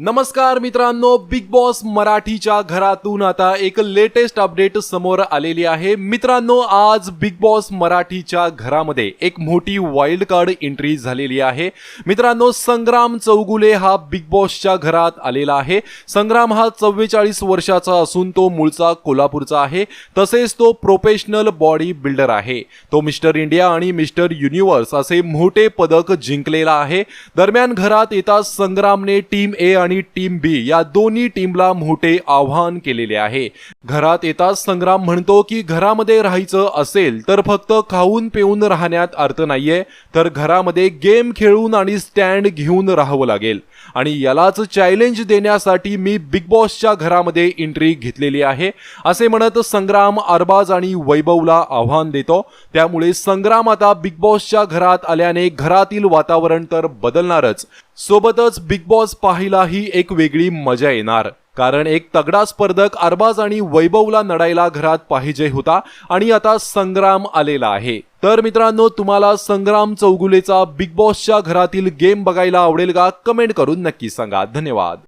नमस्कार मित्रांनो big boss मराठीच्या घरातून आता एक लेटेस्ट अपडेट समोर आलेली आहे. मित्रांनो आज बिग बॉस मराठीच्या घरामध्ये एक मोठी वाईल्ड कार्ड एंट्री झालेली आहे. मित्रांनो संग्राम चौगुले हा बिग बॉसच्या घरात आलेला आहे. संग्राम हा चव्वेचाळीस वर्षाचा असून तो मूळचा कोल्हापूरचा आहे. तसेच तो प्रोफेशनल बॉडी बिल्डर आहे. तो मिस्टर इंडिया आणि मिस्टर युनिव्हर्स असे मोठे पदक जिंकलेला आहे. दरम्यान घरात येता संग्रामने टीम ए आणि टीम बी या दोन्ही टीमला मोठे आव्हान केलेले आहे. घरात येताच संग्राम म्हणतो की घरामध्ये राहायचं असेल तर फक्त खाऊन पिऊन राहण्यात अर्थ नाहीये तर घरामध्ये गेम खेळून आणि स्टँड घेऊन राहावं लागेल. आणि यालाच चॅलेंज देण्यासाठी मी बिग बॉसच्या घरामध्ये एंट्री घेतलेली आहे. असे म्हणत संग्राम अरबाज आणि वैभवला आव्हान देतो. त्यामुळे संग्राम आता बिग बॉसच्या घरात आल्याने घरातील वातावरण तर बदलणारच. सोबतच बिग बॉस पाहायलाही एक वेगळी मजा येणार. कारण एक तगडा स्पर्धक अरबाज आणि वैभवला नडायला घरात पाहिजे होता आणि आता संग्राम आलेला आहे. तर मित्रांनो तुम्हाला संग्राम चौगुलेचा बिग बॉसच्या घरातील गेम बघायला आवडेल का? कमेंट करून नक्की सांगा. धन्यवाद.